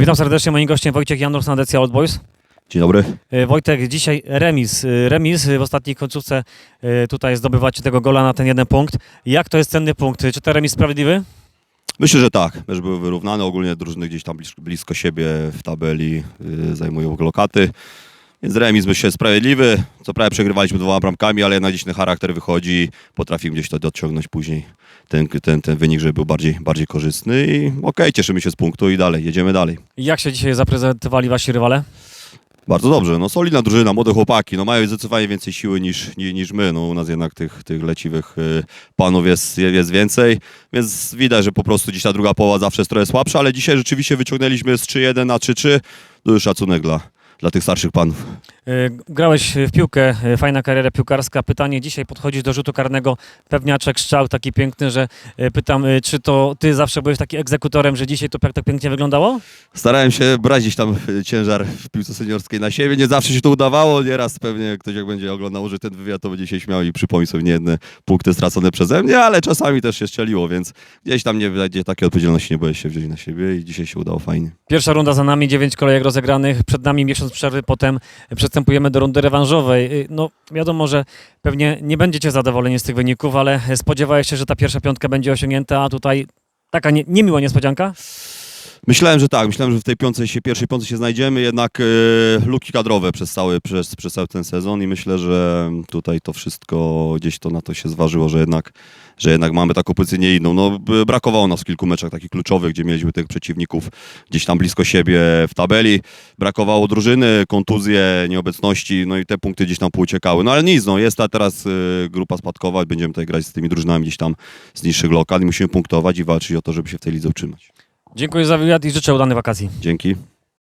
Witam serdecznie, moim gościem Wojciech Janus, Nadecja Old Boys. Dzień dobry. E, Wojtek, dzisiaj remis. E, Remis w ostatniej końcówce e, tutaj zdobywacie tego gola na ten jeden punkt. Jak to jest cenny punkt? Czy ten remis sprawiedliwy? Myślę, że tak. Mecz był wyrównany. Ogólnie drużyny gdzieś tam blisko, siebie w tabeli zajmują lokaty. Więc remis myślę sprawiedliwy. Co prawda przegrywaliśmy dwoma bramkami, ale jednak gdzieś ten charakter wychodzi. Potrafimy gdzieś to odciągnąć później ten, ten, ten wynik, żeby był bardziej, bardziej korzystny. I okej, cieszymy się z punktu i dalej, jedziemy dalej. Jak się dzisiaj zaprezentowali wasi rywale? Bardzo dobrze, no solidna drużyna, młode chłopaki, no mają zdecydowanie więcej siły niż, ni- niż my, no u nas jednak tych, tych leciwych y, panów jest, jest więcej, więc widać, że po prostu dziś ta druga połowa zawsze jest trochę słabsza, ale dzisiaj rzeczywiście wyciągnęliśmy z 3-1 na 3-3, duży szacunek dla, dla tych starszych panów. E, Grałeś w piłkę, e, fajna kariera piłkarska. Pytanie dzisiaj podchodzisz do rzutu karnego. Pewniaczek strzał taki piękny, że e, pytam, czy to ty zawsze byłeś taki egzekutorem, że dzisiaj to tak tak pięknie wyglądało? Starałem się brać gdzieś tam ciężar w piłce seniorskiej na siebie, nie zawsze się to udawało, nieraz pewnie ktoś jak będzie oglądał że ten wywiad, to będzie się śmiał i przypomni sobie niejedne punkty stracone przeze mnie, ale czasami też się strzeliło, więc gdzieś tam nie będzie takiej odpowiedzialności, nie boję się wziąć na siebie i dzisiaj się udało fajnie. Pierwsza runda za nami, dziewięć kolejek rozegranych, przed nami miesiąc przerwy, potem przystępujemy do rundy rewanżowej. Y, No wiadomo, że pewnie nie będziecie zadowoleni z tych wyników, ale spodziewałeś się, że ta pierwsza piątka będzie osiągnięta, a tutaj taka nie, niemiła niespodzianka? Myślałem, że tak, myślałem, że w tej piątce się, pierwszej piątce się znajdziemy, jednak e, luki kadrowe przez cały, przez, przez cały ten sezon i myślę, że tutaj to wszystko gdzieś to na to się zważyło, że jednak, że jednak mamy taką pozycję nie inną. No, brakowało nas w kilku meczach takich kluczowych, gdzie mieliśmy tych przeciwników gdzieś tam blisko siebie w tabeli. Brakowało drużyny, kontuzje, nieobecności, no i te punkty gdzieś tam pouciekały. No ale nic, no, jest ta teraz e, grupa spadkowa, będziemy tutaj grać z tymi drużynami gdzieś tam z niższych lokal i musimy punktować i walczyć o to, żeby się w tej lidze utrzymać. Dziękuję za wywiad i życzę udanej wakacji. Dzięki.